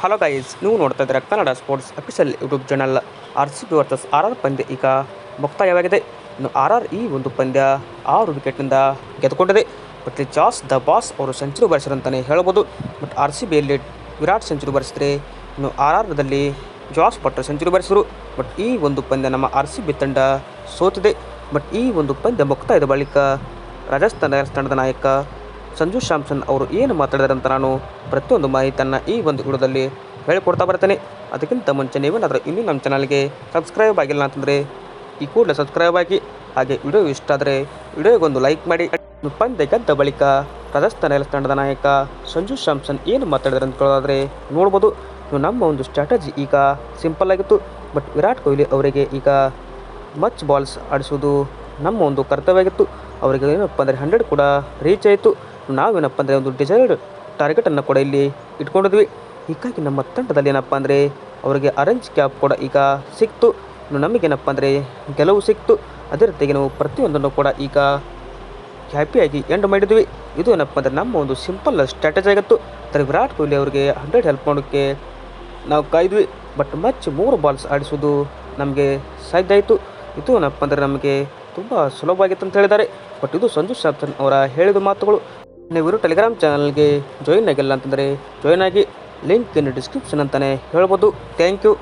Hello guys ನೀವು ನೋಡ್ತಾ ಇದ್ದೀರಾ Kannada sports official YouTube channel R C B versus R R ಪಂದ್ಯ. ಈಗ ಮುಕ್ತಾಯವಾಗಿದೆ. ಇನ್ನು ಆರ್ ಆರ್ ಈ ಒಂದು ಪಂದ್ಯ ಆರು ವಿಕೆಟ್ನಿಂದ ಗೆದ್ದುಕೊಂಡಿದೆ. ಬಟ್ ಜಾಸ್ ದ ಬಾಸ್ ಅವರು ಸೆಂಚುರಿ ಅಂತಾನೆ ಹೇಳ್ಬೋದು. ಬಟ್ ಆರ್ ಸಿ ಬಿಯಲ್ಲಿ ವಿರಾಟ್ ಸೆಂಚುರಿ ಬರೆಸಿದ್ರೆ ಇನ್ನು ಆರ್ ಆರ್ದಲ್ಲಿ ಜಾಸ್ ಭಟ್ ಸೆಂಚುರಿ ಬರೆಸಿದ್ರು ಬಟ್ ಈ ಒಂದು ಪಂದ್ಯ ನಮ್ಮ ಆರ್ ಸಿ ಬಿ ತಂಡ ಸೋತಿದೆ. ಬಟ್ ಈ ಒಂದು ಪಂದ್ಯ ಮುಕ್ತಾಯದ ಬಳಿಕ ರಾಜಸ್ಥಾನ ತಂಡದ ನಾಯಕ ಸಂಜು ಶಾಮ್ಸನ್ ಅವರು ಏನು ಮಾತಾಡಿದಾರೆ ಅಂತ ನಾನು ಪ್ರತಿಯೊಂದು ಮಾಹಿತಿಯನ್ನು ಈ ಒಂದು ವಿಡಿಯೋದಲ್ಲಿ ಹೇಳಿಕೊಡ್ತಾ ಬರ್ತೇನೆ. ಅದಕ್ಕಿಂತ ಮುಂಚೆ ನೀವೇನಾದರೂ ಇನ್ನೂ ನಮ್ಮ ಚಾನಲ್ಗೆ ಸಬ್ಸ್ಕ್ರೈಬ್ ಆಗಿಲ್ಲ ಅಂತಂದರೆ ಈ ಕೂಡಲೇ ಸಬ್ಸ್ಕ್ರೈಬ್ ಆಗಿ, ಹಾಗೆ ವಿಡಿಯೋ ಇಷ್ಟ ಆದರೆ ವಿಡಿಯೋಗೊಂದು ಲೈಕ್ ಮಾಡಿ. ಪಂದ್ಯ ಗೆದ್ದ ಬಳಿಕ ರಾಜಸ್ಥಾನ ರಾಯಲ್ಸ್ ತಂಡದ ನಾಯಕ ಸಂಜು ಶಾಮ್ಸನ್ ಏನು ಮಾತಾಡಿದರೆ ಅಂತ ಕೇಳೋದಾದರೆ ನೋಡ್ಬೋದು. ನಮ್ಮ ಒಂದು ಸ್ಟ್ರಾಟಜಿ ಈಗ ಸಿಂಪಲ್ ಆಗಿತ್ತು. ಬಟ್ ವಿರಾಟ್ ಕೊಹ್ಲಿ ಅವರಿಗೆ ಈಗ ಮಚ್ ಬಾಲ್ಸ್ ಆಡಿಸೋದು ನಮ್ಮ ಒಂದು ಕರ್ತವ್ಯ ಆಗಿತ್ತು. ಅವರಿಗೆ ಏನಪ್ಪ ಅಂದರೆ ಹಂಡ್ರೆಡ್ ಕೂಡ ರೀಚ್ ಆಯಿತು. ನಾವೇನಪ್ಪ ಅಂದರೆ ಒಂದು ಡಿಸೈಡ್ ಟಾರ್ಗೆಟನ್ನು ಕೂಡ ಇಲ್ಲಿ ಇಟ್ಕೊಂಡಿದ್ವಿ. ಹೀಗಾಗಿ ನಮ್ಮ ತಂಡದಲ್ಲಿ ಏನಪ್ಪ ಅಂದರೆ ಅವರಿಗೆ ಅರೆಂಜ್ ಕ್ಯಾಪ್ ಕೂಡ ಈಗ ಸಿಕ್ತು. ನಮಗೇನಪ್ಪ ಅಂದರೆ ಗೆಲುವು ಸಿಕ್ತು. ಅದೇ ರೀತಿಯಾಗಿ ನಾವು ಪ್ರತಿಯೊಂದನ್ನು ಕೂಡ ಈಗ ಹ್ಯಾಪಿಯಾಗಿ ಎಂಡ್ ಮಾಡಿದ್ವಿ. ಇದು ಏನಪ್ಪ ಅಂದರೆ ನಮ್ಮ ಒಂದು ಸಿಂಪಲ್ ಸ್ಟ್ರಾಟಜಿ ಆಗಿತ್ತು. ಆದರೆ ವಿರಾಟ್ ಕೊಹ್ಲಿ ಅವರಿಗೆ ಹಂಡ್ರೆಡ್ ಹೆಲ್ಪ್ ಮಾಡೋಕ್ಕೆ ನಾವು ಕಾಯ್ದ್ವಿ. ಬಟ್ ಮಚ್ ಮೂರು ಬಾಲ್ಸ್ ಆಡಿಸೋದು ನಮಗೆ ಸಾಧ್ಯ ಆಯಿತು. ಇದು ಏನಪ್ಪ ಅಂದರೆ ನಮಗೆ ತುಂಬ ಸುಲಭವಾಗಿತ್ತು ಅಂತ ಹೇಳಿದ್ದಾರೆ. ಬಟ್ ಇದು ಸಂಜು ಸ್ಯಾಮ್ಸನ್ ಅವರ ಹೇಳಿದ ಮಾತುಗಳು. ನೀವು ಟೆಲಿಗ್ರಾಮ್ ಚಾನಲ್ಗೆ ಜಾಯಿನ್ ಆಗಿಲ್ಲ ಅಂತಂದರೆ ಜಾಯಿನ್ ಆಗಿ ಲಿಂಕ್ ಇನ್ನು ಡಿಸ್ಕ್ರಿಪ್ಷನ್ ಅಂತಲೇ ಹೇಳ್ಬೋದು. Thank you